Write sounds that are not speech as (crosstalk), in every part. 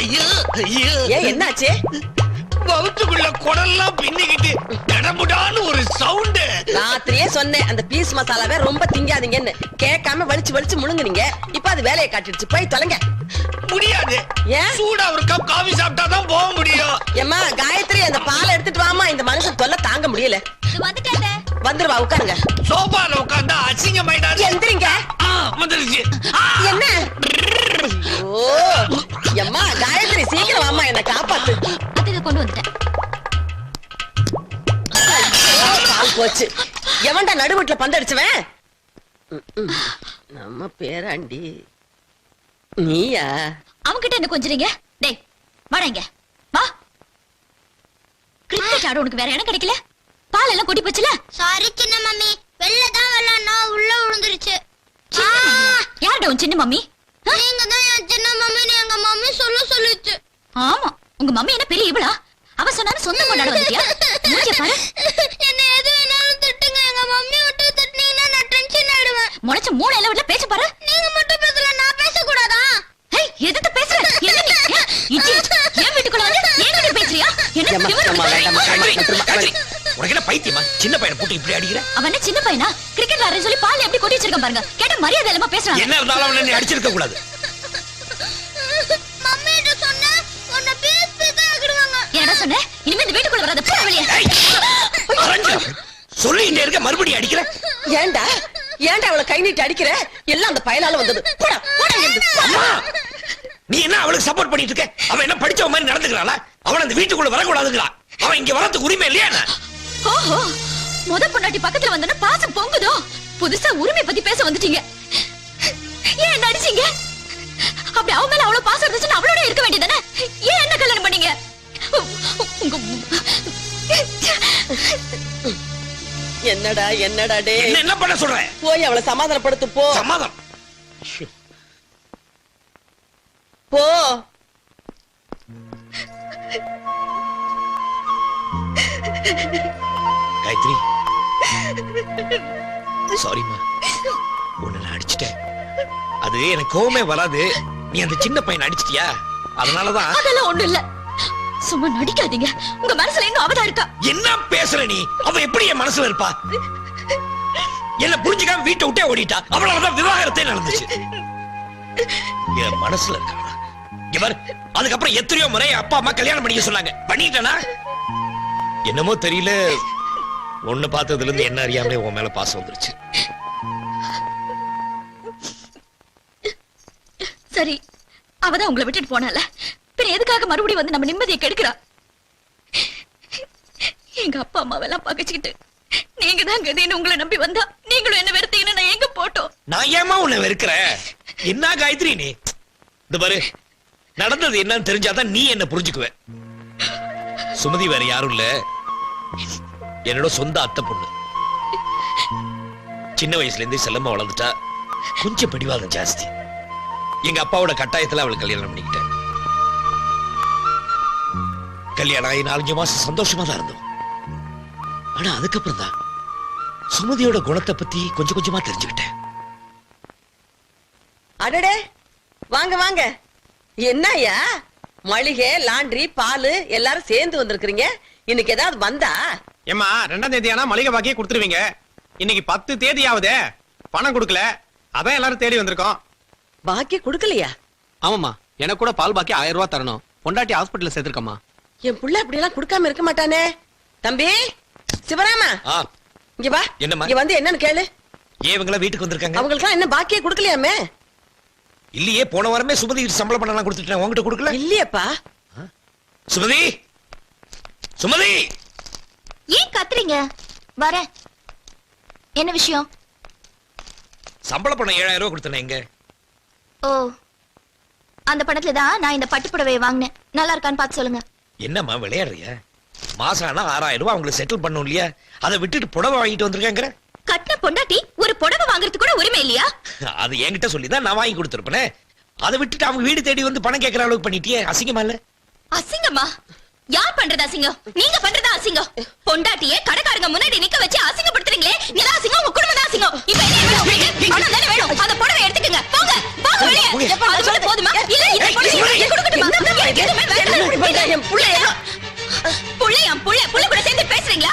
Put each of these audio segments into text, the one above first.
ஐயோ ஐயோ. ஏன் என்னாச்சு? வவுத்துக்குள்ள குடல்லாம் பின்னிக்கிட்டு கடமுடான்னு ஒரு சவுண்டு ராத்திரியே சொன்னேன் அந்த பீஸ் மசாலாவை ரொம்ப திங்காதீங்கன்னு. கேட்காம வலிச்சு வலிச்சு முழுங்குனீங்க. இப்ப அது வேலையை காட்டிடுச்சு. போய் தொலைங்க. முடியாது. ஏன்? சூடா ஒரு கப் காபி சாப்பிட்டா தான் போக முடியும். ஏம்மா காயத்ரி அந்த பாலை எடுத்துட்டு வாமா இந்த மனுஷன் தொல்லை தாங்க முடியல. வந்துருவா உட்காருங்க. சோபால உட்கார்ந்தா அசிங்கமாயிடாது எந்திரிங்க. ஆ, வந்துருச்சு. என்ன? ஓ எம்மா காயத்ரி சீக்கிரம் வாமா என்ன காப்பாத்து. அதுக்கு கொண்டு வந்துட்டேன். ஐயோ, கால் போச்சு. எவன்டா நடுவுட்ல பந்தடிச்சுவன். நம்ம பேராண்டி. நீயா? அவன்கிட்ட என்ன கொஞ்சறீங்க? டேய் வாடா இங்க. வா. கிரிக்கெட் ஆட உனக்கு வேற இடம் கிடைக்கல. பால் எல்லாம் கொட்டி போச்சுல. சாரி சின்ன மம்மி. வெளில தான் விளையாடனா உள்ள விழுந்துருச்சு. யார்டா உன் சின்ன மம்மி? நீங்க தான் எங்க மம்மி சொல்ல சொல்லுச்சு. ஆமா உங்க மம்மி என்ன பெரிய இவளா? அவ சொன்னாலும் சொந்த கொண்டாட வந்துட்டியா? மூஞ்சிய பாரு. என்ன எது வேணாலும் திட்டுங்க. எங்க மம்மி விட்டு திட்டுனீங்கன்னா நான் டென்ஷன் ஆயிடுவேன். முளைச்ச மூணு எல்லாம் விடல பேச்ச பாரு. நீங்க மட்டும் பேசல நான் பேசக்கூடாதா? ஹேய் எதுக்கு பேசுற? என்ன நீ? ஏன், idiot. என் வீட்டுக்குள்ள வந்து? என்கிட்ட பேசுறியா? என்ன உனக்கு? என்ன பைத்தியமா சின்ன பையனை போட்டு இப்படி அடிக்கிற? அவன் என்ன சின்ன பையனா? கிரிக்கெட் விளையாடுறேன்னு சொல்லி பால் எப்படி கொட்டி வச்சிருக்கான் பாருங்க. கேட்ட மரியாதை இல்லாம பேசுறான். என்ன இருந்தாலும் அவனை நீ அடிச்சிருக்க கூடாது. சொல்லிக்கிட்டே இருக்க மறுபடியும் அடிக்கிற ஏன்டா ஏன்டா அவளை கை நீட்டி அடிக்கிற எல்லாம் அந்த பயனால வந்தது போடா போடா. அம்மா நீ என்ன அவளுக்கு சப்போர்ட் பண்ணிட்டு இருக்க அவன் என்ன படிச்சவ மாதிரி நடந்துக்கிறாளா அவன் அந்த வீட்டுக்குள்ள வரக்கூடாதுங்கிறா அவன் இங்க வரதுக்கு உரிமை இல்லையா ஓஹோ முத பொண்டாட்டி பக்கத்துல வந்தோன்னா பாசம் பொங்குதோ புதுசா உரிமை பத்தி பேச வந்துட்டீங்க ஏன் என்ன அடிச்சீங்க அப்படி அவ மேல அவ்வளவு பாசம் இருந்துச்சுன்னா அவளோட இருக்க வேண்டியதானே ஏன் என்ன கல்யாணம் பண்ணீங்க உங்க என்னடா என்னடா டே என்ன என்ன பண்ண சொல்ற? போய் அவளை சமாதானப்படுத்து போ. சமாதம் போ. காயத்ரி. சாரிம்மா உன்னை நான் அடிச்சிட்டேன். அது எனக்கு கோவமே வராது. நீ அந்த சின்ன பையனை அடிச்சிட்டியா? அதனாலதான். அதெல்லாம் ஒண்ணு இல்ல. சும்மா நடிக்காதீங்க. உங்க மனசுல இன்னும் அவதா இருக்கா? என்ன பேசுற நீ? அவ எப்படி என் மனசுல இருப்பா? என்ன புரிஞ்சுக்காம வீட்டை விட்டே ஓடிட்டா. அவளாலதான் விவாகரத்தே நடந்துச்சு. என் மனசுல இருக்கா? இவர் அதுக்கப்புறம் எத்தனையோ முறை அப்பா அம்மா கல்யாணம் பண்ணிக்க சொன்னாங்க. பண்ணிட்டேனா? என்னமோ தெரியல. ஒண்ணு பார்த்ததுல இருந்து என்ன அறியாமலே உன் மேல பாசம் வந்துருச்சு. சரி அவதான் உங்களை விட்டுட்டு போனால. எதுக்காக மறுபடியும் வந்து நம்ம நிம்மதியை கெடுக்கிறா? எங்க அப்பா அம்மாவெல்லாம் பகைச்சுக்கிட்டு நீங்க தான் கதின்னு உங்களை நம்பி வந்தா நீங்களும் என்ன வெறுத்தீங்கன்னு நான் எங்க போட்டோம்? நான் ஏமா உன்னை வெறுக்கிறேன் என்ன காயத்ரி நீ? இந்த பாரு நடந்தது என்னன்னு தெரிஞ்சாதான் நீ என்ன புரிஞ்சுக்குவ. சுமதி வேற யாரும் இல்ல. என்னோட சொந்த அத்தை பொண்ணு. சின்ன வயசுல இருந்தே செல்லம்மா வளர்ந்துட்டா கொஞ்சம் பிடிவாதம் ஜாஸ்தி. எங்க அப்பாவோட கட்டாயத்துல அவளுக்கு கல்யாணம் பண்ணிக்கிட்ட கல்யாணம் ஆகி நாலஞ்சு மாசம் சந்தோஷமா தான் இருந்தோம். ஆனா அதுக்கப்புறம் தான் சுமதியோட குணத்தை பத்தி கொஞ்சம் கொஞ்சமா தெரிஞ்சுக்கிட்டேன். அடடே வாங்க வாங்க. என்னய்யா? மளிகை லாண்ட்ரி பால் எல்லாரும் சேர்ந்து வந்திருக்கிறீங்க. இன்னைக்கு ஏதாவது வந்தா? ஏம்மா ரெண்டாம் தேதி ஆனா மளிகை பாக்கியே கொடுத்துருவீங்க. இன்னைக்கு பத்து தேதி ஆகுதே பணம் கொடுக்கல. அதான் எல்லாரும் தேடி வந்திருக்கோம். பாக்கி கொடுக்கலையா? ஆமாம்மா எனக்கு கூட பால் பாக்கி ஆயிரம் ரூபாய் தரணும். பொண்டாட்டி ஹாஸ்பிட்டல்ல சேர்த்திருக்கம்மா. என் புள்ள அப்படி எல்லாம் கொடுக்காம இருக்க மாட்டானே. தம்பி சிவராமா ஆ. இங்க வா. என்னம்மா? இங்க வந்து என்னன்னு கேளு. ஏன் இவங்களா வீட்டுக்கு வந்திருக்காங்க? அவங்களுக்கு என்ன பாக்கியே கொடுக்கலையாமே? இல்லையே போன வாரமே சுமதி சம்பளம் பண்ணலாம் கொடுத்துட்டேன். உங்ககிட்ட கொடுக்கல? இல்லையப்பா. சுமதி! சுமதி! ஏன் கத்துறீங்க? வரேன் என்ன விஷயம்? சம்பள பணம் ஏழாயிரம் ரூபாய் கொடுத்தேன் எங்க ஓ. அந்த பணத்துல தான் நான் இந்த பட்டு புடவையை வாங்கினேன். நல்லா இருக்கான்னு பார்த்து சொல்லுங்க. என்னம்மா விளையாடுறிய? மாசம் ஆனா ஆறாயிரம் ரூபாய் அவங்களுக்கு செட்டில் பண்ணும் இல்லையா? அதை விட்டுட்டு புடவை வாங்கிட்டு வந்திருக்காங்கிற? கட்டின பொண்டாட்டி ஒரு புடவை வாங்குறதுக்கு கூட உரிமை இல்லையா? அது என்கிட்ட சொல்லி தான் நான் வாங்கி கொடுத்துருப்பேனே. அதை விட்டுட்டு அவங்க வீடு தேடி வந்து பணம் கேட்கற அளவுக்கு பண்ணிட்டியே? அசிங்கமா இல்ல? அசிங்கமா? யார் பண்றது அசிங்கம்? நீங்க பண்றதா அசிங்கம். பொண்டாட்டியே கடைக்காரங்க முன்னாடி நிக்க வச்சு அசிங்கப்படுத்துறீங்களே நீதான் அசிங்கம் உங்க குடும்பம் தான் அசிங்கம். இப்ப என்ன வேணும்? உங்களுக்கு? பணம் தானே வேணும்? அந்த புடவை எடுத்துக்கங்க. போதுமா? இல்ல கொடுக்கட்டுமா? இது? புள்ளைய புள்ளையா புள்ள புள்ள கூட சேர்ந்து பேசுறீங்களா?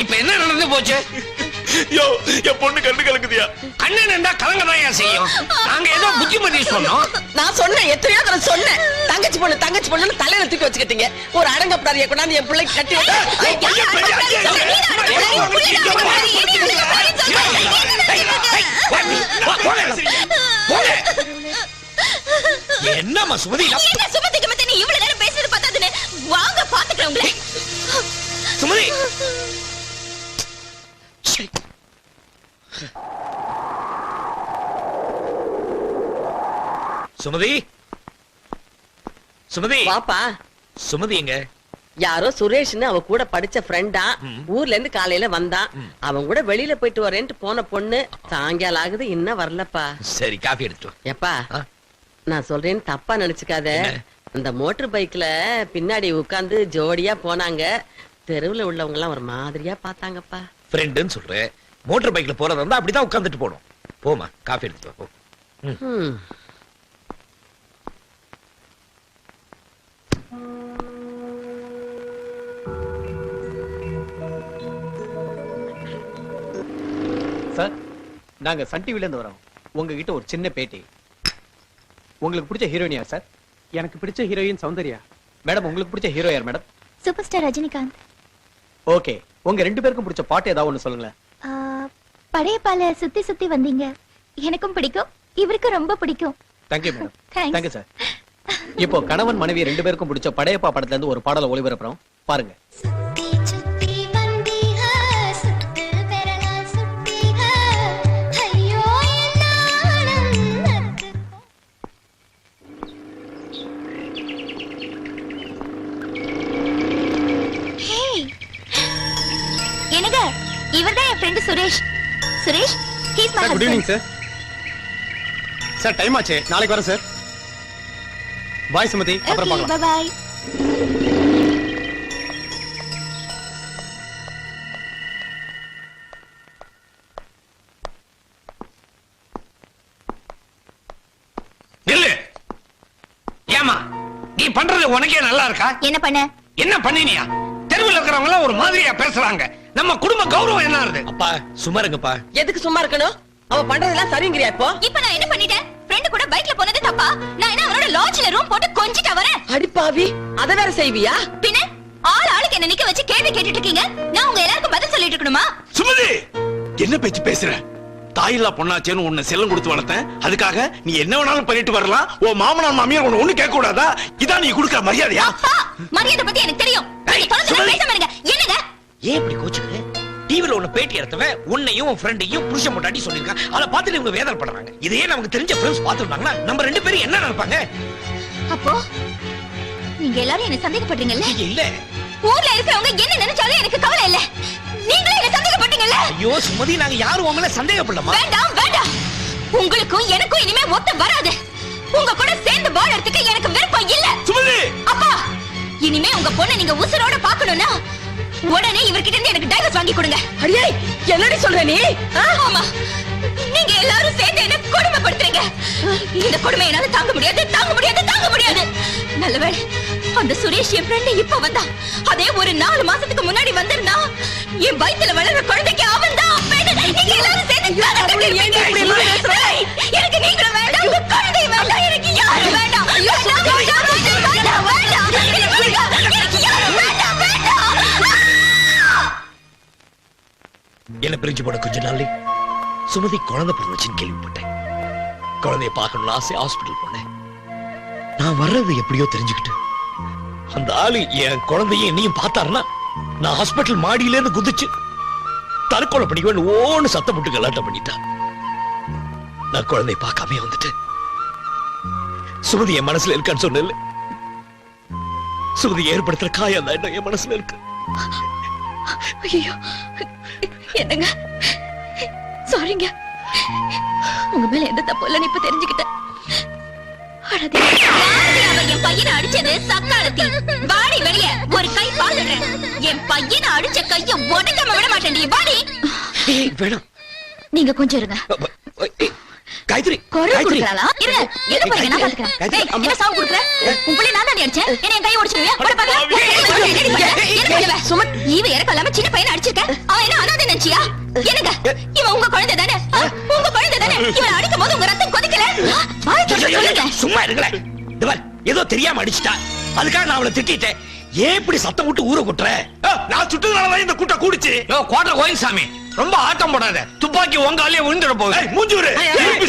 இப்ப என்ன நடந்து போச்சு யோ என் பொண்ணு கண்ணு கலக்குதியா அண்ணன் என்றா கலங்கதான் செய்யும் நாங்க ஏதோ புத்திமதி சொன்னோம் நான் சொன்னேன் எத்தனையோ தடவை சொன்னேன் தங்கச்சி பொண்ணு தங்கச்சி பொண்ணுன்னு தலையில தூக்கி வச்சுக்கிட்டீங்க ஒரு அடங்கப்படாதிய கொண்டாந்து என் பிள்ளைக்கு கட்டி விட்டு. என்னம்மா சுமதி என்ன சுமதிக்கு மத்த நீ இவ்வளவு சுமதி? சுமதி? வாப்பா. சுமதி எங்க? யாரோ சுரேஷ்னு அவ கூட படிச்ச ஃப்ரெண்டா. ஊர்ல இருந்து காலையில வந்தான். அவன் கூட வெளியில போயிட்டு வரேன்ட்டு போன பொண்ணு சாயங்காலம் ஆகுது இன்னும் வரலப்பா. சரி காஃபி எடுத்து. எப்பா? நான் சொல்றேன்னு தப்பா நினைச்சுக்காத? அந்த மோட்டர் பைக்ல பின்னாடி உட்கார்ந்து ஜோடியா போனாங்க. தெருவுல உள்ளவங்க எல்லாம் ஒரு மாதிரியா பார்த்தாங்கப்பா. ஃப்ரெண்டுன்னு சொல்றேன் மோட்டார் பைக்ல போறதா இருந்தா அப்படிதான் உட்கார்ந்துட்டு போகணும். போமா காஃபி எடுத்து போ. சார் நாங்க சன் டிவில இருந்து வரோம். உங்ககிட்ட ஒரு சின்ன பேட்டி. உங்களுக்கு பிடிச்ச ஹீரோயினியா சார்? எனக்கு பிடிச்ச ஹீரோயின் சௌந்தர்யா. மேடம் உங்களுக்கு பிடிச்ச ஹீரோ யார் madam super star Rajinikanth. Okay உங்க ரெண்டு பேருக்கும் பிடிச்ச பாட்டு ஏதாவது ஒண்ணு சொல்லுங்களேன். ஆ, பழைய பால சுத்தி சுத்தி வந்தீங்க. எனக்கும் பிடிக்கும். இவருக்கும் ரொம்ப பிடிக்கும். Thank you madam (laughs) Thanks. Thank you sir இப்போ கணவன் மனைவி ரெண்டு பேருக்கும் பிடிச்ச படையப்பா படத்துல இருந்து ஒரு பாடலை ஒளிபரப்புறோம். பாருங்க. என்னங்க இவர்தான் என் friend Suresh. Suresh he's my good evening sir sir time ஆச்சு. நாளைக்கு வரேன் சார் பாய் சுமதி அப்புறம் பார்க்கலாம். பை பாய் நில்லு ஏமா நீ பண்றது உனக்கே நல்லா இருக்கா? என்ன பண்ண? என்ன பண்ணினியா? தெருவில் இருக்கிறவங்க எல்லாம் ஒரு மாதிரியா பேசுறாங்க. நம்ம குடும்ப கௌரவம் என்ன ஆகுது அப்பா சும்மா இருங்கப்பா. எதுக்கு சும்மா இருக்கணும்? அவ பண்றதெல்லாம் சரிங்கிறியா இப்போ? இப்ப நான் என்ன பண்ணிட்டேன் ஃப்ரெண்ட் கூட பைக்ல போனது தப்பா? நான் என்ன அவனோட லாட்ஜ்ல ரூம் போட்டு கொஞ்சிட்டு வரேன் அடிப்பாவி அத வேற செய்வியா? பின்ன ஆள் ஆளுக்கு என்ன நிக்க வச்சு கேள்வி கேட்டுட்டு இருக்கீங்க நான் உங்க எல்லாருக்கும் பதில் சொல்லிட்டு இருக்கணுமா? சுமதி! என்ன பேச்சு பேசுற? தாயில்லா பொண்ணாச்சேன்னு உன்னை செல்லம் கொடுத்து வளர்த்தேன். அதுக்காக நீ என்ன வேணாலும் பண்ணிட்டு வரலாம். உன் மாமனார் மாமியார் உன்னை ஒண்ணு கேட்க கூடாதா? இதான் நீ கொடுக்கிற மரியாதையா? மரியாதை பத்தி எனக்கு தெரியும். என்னங்க? ஏன் இப்படி கோச்சுக்கிற டிவில உன்னை பேட்டி எடுத்தவன் உன்னையும் உன் ஃப்ரெண்டையும் புருஷன் முட்டாட்டி சொல்லியிருக்கான். அதை பார்த்துட்டு இவங்க வேதனைப்படுறாங்க இதையே நமக்கு தெரிஞ்ச ஃப்ரெண்ட்ஸ் பார்த்துருந்தாங்கன்னா நம்ம ரெண்டு பேரும் என்ன நினைப்பாங்க? அப்போ நீங்க எல்லாரும் என்ன சந்தேகப்படுறீங்கல்ல? இல்ல. ஊர்ல இருக்கிறவங்க என்ன நினைச்சாலும் எனக்கு கவலை இல்ல. நீங்களும் என்ன சந்தேகப்பட்டீங்கல்ல? ஐயோ சுமதி நாங்க யாரும் மேல சந்தேகப்படலாமா வேண்டாம் வேண்டாம். உங்களுக்கும் எனக்கும் இனிமே ஒத்து வராது. உங்க கூட சேர்ந்து வாழறதுக்கு எனக்கு விருப்பம் இல்ல. சுமதி! அப்பா இனிமே உங்க பொண்ணை நீங்க உசுரோட பாக்கணும்னா உடனே இவர்கிட்ட இருந்து எனக்கு டைவர்ஸ் வாங்கி கொடுங்க. அடியே என்னடி சொல்ற நீ? ஆமா. நீங்க எல்லாரும் சேர்ந்து என்ன கொடுமைப்படுத்துறீங்க. இந்த கொடுமை என்னால தாங்க முடியாது தாங்க முடியாது தாங்க முடியாது. நல்லவேளை அந்த சுரேஷ் என் ஃப்ரெண்ட் இப்ப வந்தா. அதே ஒரு நாலு மாசத்துக்கு முன்னாடி வந்திருந்தா என் வயித்துல வளர்ற குழந்தைக்கு அவன் தான் நீங்க கொஞ்ச நாள்ல சுமதி குழந்தை பிறந்துச்சுன்னு கேள்விப்பட்டேன். குழந்தைய பார்க்கணும்னு ஆசை ஹாஸ்பிட்டல் போனேன். நான் வர்றது எப்படியோ தெரிஞ்சுக்கிட்டு அந்த ஆளு என் குழந்தைய என்னையும் பார்த்தாருன்னா நான் ஹாஸ்பிட்டல் மாடியில இருந்து குதிச்சு தற்கொலை பண்ணிக்குவேன் ஓன்னு சத்தம் போட்டு கலாட்டம் பண்ணிட்டான் நான் குழந்தைய பார்க்காம வந்துட்டு சுமதி என் மனசுல இருக்கான்னு சொன்னேன்ல. சுமதி ஏற்படுத்துற காயம் தான் என் மனசுல இருக்கு. ஐயோ என்னங்க? சாரிங்க உங்க மேல எந்த தப்பு இல்லைன்னு இப்ப தெரிஞ்சுக்கிட்டேன். என் பையனை அடிச்சது சக்காலத்தி. வாடி வெளிய ஒரு கை பாத்துறேன் என் பையனை அடிச்ச கைய உடைக்காம விட மாட்டேன் வாடி. ஏய், வேணாம். நீங்க கொஞ்சம் இருங்க. காயத்ரி குரல் கொடுக்கறாளா? இருங்க எங்க போறீங்க? நான் பாத்துக்கறேன். டேய் அம்மா. என்ன சாவு கொடுக்கற? உன் புள்ளை நான் தான் அடிச்சேன். என்ன என் கை உடைச்சிடுவியா போட பாக்கலாம் என்ன பண்ணுவ? சுமத் ஈவ இறக்கம் இல்லாம சின்ன பையனை அடிச்சிருக்க. அவன் என்ன அனாதை நினைச்சியா? என்னங்க? இவன் உங்க குழந்தை தானே? உங்க குழந்தை தானே? இவன் அடிக்கும் போது உங்க ரத்தம் கொதிக்கல? சும்மா இருங்களேன் இந்த பார், ஏதோ தெரியாம அடிச்சிட்டா. அதுக்காக நான் அவளை திட்டிட்டேன். ஏன் இப்படி சத்தம் விட்டு ஊற குட்டுற? நான் சுட்டுனாலதான் இந்த கூட்டம் கூடிச்சு. கோட்டை கோயில் சாமி. ரொம்ப ஆட்டம் போடாத. துப்பாக்கி உங்க ஆளே விழுந்துட போகுது. மூஞ்சூரு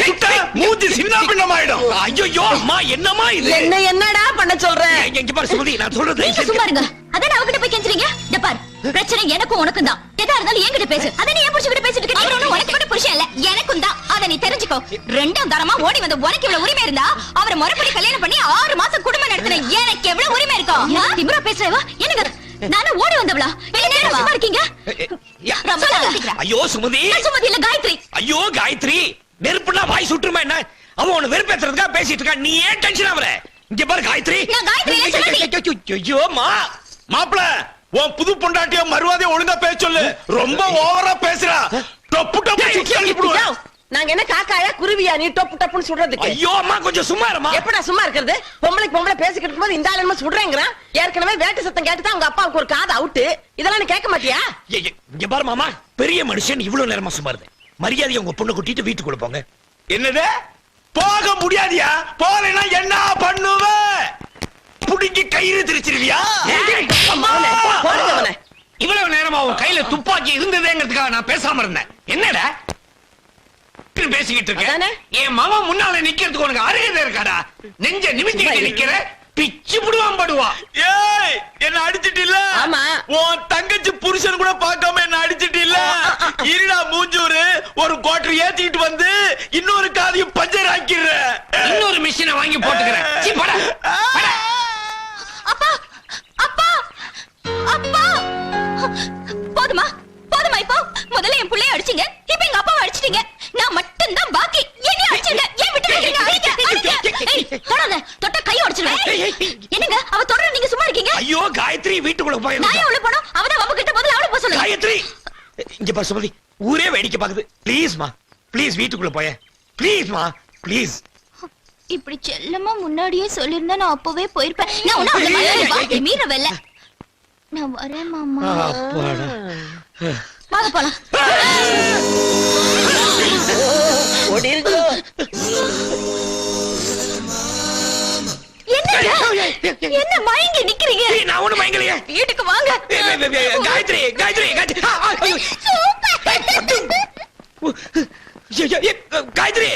சுட்ட மூஞ்சி சின்ன பின்னமாயிடும். ஐயோ அம்மா என்னம்மா இது? என்ன என்னடா பண்ண சொல்ற? இங்க- இங்க பாரு சுமதி நான் சொல்றது நீங்க சும்மா இருங்க. அதான் அவகிட்ட போய் கெஞ்சுறீங்க இந்த பார். பிரச்சனை எனக்கும் உனக்கும் தான். எதா இருந்தாலும் என்கிட்ட பேசு. அத நீ ஏன் புடிச்சுக்கிட்டு பேசிட்டு இருக்க. அவர் ஒண்ணும் உனக்கு கூட புருஷன் இல்ல. எனக்கும் தான். அத நீ தெரிஞ்சுக்கோ. ரெண்டாம் தரமா ஓடி வந்த உனக்கு இவ்வளவு உரிமை இருந்தா அவரை முறைப்படி கல்யாணம் பண்ணி ஆறு மாசம் குடும்பம் நடத்தின எனக்கு எவ்வளவு உரிமை இருக்கும் திமிரா பேசுறவா? என்னங்க நானும் ஓடி வந்தவளா? என்ன சும்மா இருக்கீங்க? ஐயோ சுமதி. நான் சுமதி இல்ல காயத்ரி. ஐயோ காயத்ரி. நெருப்புனா வாய் சுட்டுருமா என்ன? அவன் உன்னை வெறுப்பேத்துறதுக்காக பேசிட்டு இருக்கான். நீ ஏன் டென்ஷன் ஆவற இங்க பாரு காயத்ரி. நான் காயத்ரி. ஐயோ மா மாப்பிள உன் புது பொண்டாட்டிய மறுவாதைய ஒழுங்கா பேச சொல்லு. ரொம்ப ஓவரா பேசுறா. டப்பு டப்பு நாங்க என்ன காக்காயா குருவியா நீ டொப்பு டப்புன்னு சுடுறதுக்கு ஐயோ அம்மா கொஞ்சம் சும்மா இருமா? எப்படா சும்மா இருக்கிறது? பொம்பளைக்கு பொம்பளை பேசிக்கிட்டு இருக்கும்போது இந்த ஆள் என்ன சுடுறேங்கிறான் ஏற்கனவே வேட்டு சத்தம் கேட்டுதான் உங்க அப்பாவுக்கு ஒரு காது அவுட்டு. இதெல்லாம் நீ கேட்க மாட்டியா? இங்க பாரு மாமா. பெரிய மனுஷன் இவ்வளவு நேரமா சும்மா இருந்தேன். மரியாதையை உங்க பொண்ணு கூட்டிட்டு வீட்டுக்குள்ள போங்க. என்னது? போக முடியாதியா? போறேன்னா என்ன பண்ணுவ? புடிங்கி கயிறு திரிச்சிருவியா. இவ்வளவு நேரமா உன் கையில துப்பாக்கி இருந்ததேங்கிறதுக்காக நான் பேசாம இருந்தேன். என்னடா? இப்படி பேசிக்கிட்டு அதானே? இருக்க என் மாமா முன்னால நிக்கிறதுக்கு உனக்கு அருகதை இருக்காடா? நெஞ்ச நிமித்திக்கிட்டு நிக்கிற பிச்சு புடுவான் படுவா. ஏய் என்ன அடிச்சிட்டு இல்ல ஆமா. உன் தங்கச்சி புருஷன் கூட பார்க்காம என்ன அடிச்சிட்டு இல்ல இருடா மூஞ்சூரு ஒரு கோட்டர் ஏத்திட்டு வந்து இன்னொரு காதையும் பஞ்சர் ஆக்கிடுற. இன்னொரு மிஷினை வாங்கி போட்டுக்கிறேன். சீ, போடா, போடா. அப்பா அப்பா அப்பா. போதுமா போதுமா இப்போ. முதல்ல என் புள்ளைய அடிச்சீங்க இப்ப எங்க அப்பாவை அடிச்சிட்டீங்க. நான் மட்டும் தான் பாக்கி. என்ன அடிச்சிருங்க. ஏன் விட்டு அடிங்க. அடிங்க. தொடாத தொட்ட கை உடைச்சிருவேன். என்னங்க? அவ தொடர நீங்க சும்மா இருக்கீங்க? ஐயோ காயத்ரி வீட்டுக்குள்ள நான் போயிருந்தா ஏன் உள்ள அவதான் அவ கிட்ட முதல்ல அவளை போக சொல்லுங்க. காயத்ரி! இங்க பாரு சுமதி. ஊரே வேடிக்கை பாக்குது ப்ளீஸ் மா. ப்ளீஸ் வீட்டுக்குள்ள போய ப்ளீஸ் மா. ப்ளீஸ் இப்படி செல்லமா முன்னாடியே சொல்லிருந்தா நான் அப்பவே போயிருப்பேன். நான் ஒண்ணும் அந்த மாதிரி மீறவில்ல நான் வரேன் மாமா. அப்பாடா வாங்க போலாம். என்ன மயங்கி நிக்கிறீங்க? நான் ஒண்ணு மயங்கலையே. வீட்டுக்கு வாங்க. காயத்ரி காயத்ரி காயத்ரி.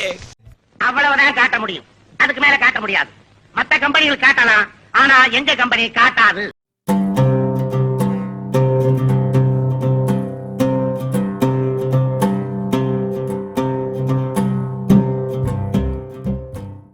அவ்வளவுதான் காட்ட முடியும். அதுக்கு மேல காட்ட முடியாது. மத்த கம்பெனிகள் காட்டலாம். ஆனா எங்க கம்பெனி காட்டாது?